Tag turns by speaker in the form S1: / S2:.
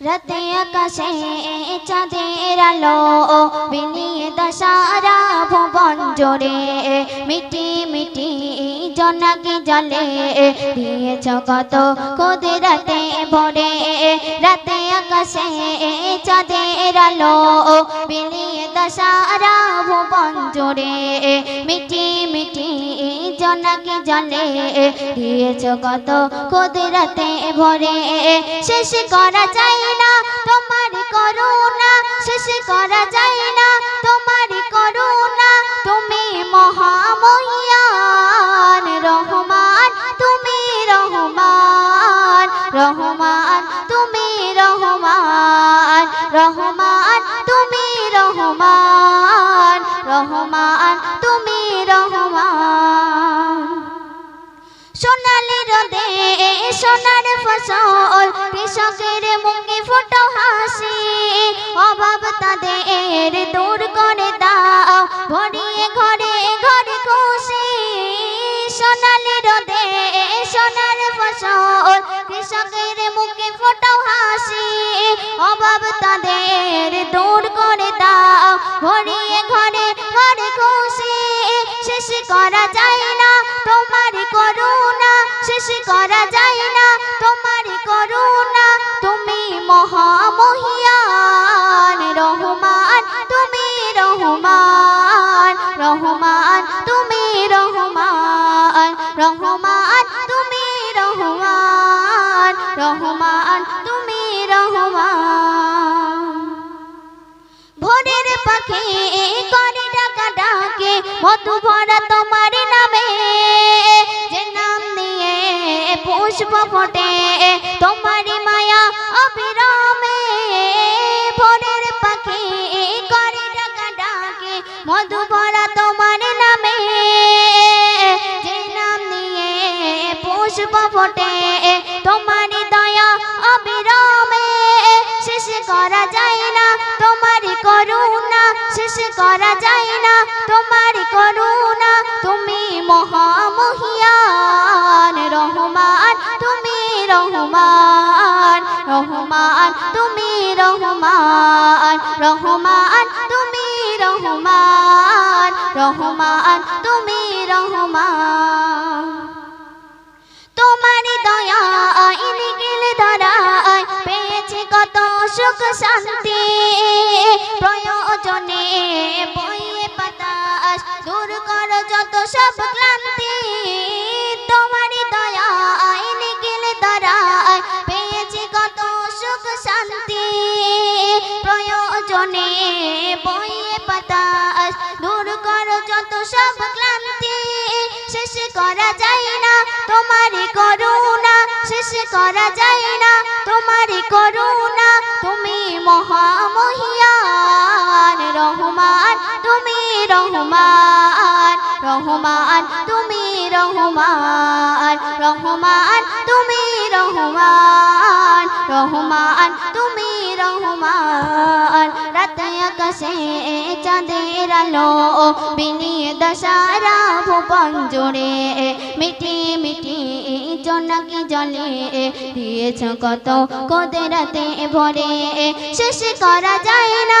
S1: রাতে আকাশে চাঁদের আলো বিলিয়ে দশারা ভুবন জোরে। মিটি মিটি জনাকি জলে দিয়েছ কত রাতে ভরে। রাতে আকাশে চাঁদের আলো বিলিয়ে দশারা ভুবন জোরে মিটি মিটি জলে, দিয়েছ কত খুদ রাতে ভরে। শেষ করা যায় না, তোমার করুণা, শেষ করা সোনার ফসল, কৃষকের মুখে ফোটো হাসি, অভাব তাদের দূর করে দাও, ভরিয়ে ঘরে ঘরে খুশি। সোনালি রোদে সোনার ফসল, কৃষকের মুখে ফোটো হাসি, অভাব তাদের দূর করে দাও, ভরিয়ে ঘরে ঘরে খুশি। শেষ করা যায় না, তোমার করুণা, শেষ করা যায় রহমান রহমান, তুমি রহমান। ভোরের পাখি করে ডাকা ডাকে মধু ভরা তোমার নামে, যে নাম নিয়ে পুষ্প পুষ্প ফোটে, তোমার দয়া অবিরামে। শেষ করা যায় না, তোমার করুণা। শেষ করা যায় না, তোমার করুণা। তুমি মহামহিয়ান, রহমান। তুমি রহমান রহমান। তুমি রহমান রহমান। তুমি রহমান রহমান। তুমি রহমান। শান্তি প্রয়োজনে বইয়ে বাতাস, দূর কর যত সব ক্লান্তি। তোমার দয়ায় নিখিল ধরায় পেয়েছে কত সুখ শান্তি। প্রয়োজনে বইয়ে বাতাস, দূর কর যত সব ক্লান্তি। শেষ করা যায় না তোমার করুণা, শেষ করা যায় না তোমার করুণা। রহমান রহমান, তুমি রহমান রহমান, তুমি রহমান রহমান, তুমি রহমান। রাতে আকাশে চাঁদের আলো বিনিয়ে দশারা ভুবন জোড়ে, মিটি মিটি জনকি জলে, দিয়েছ কত কোদে রাতে ভরে। শেষ করা যায় না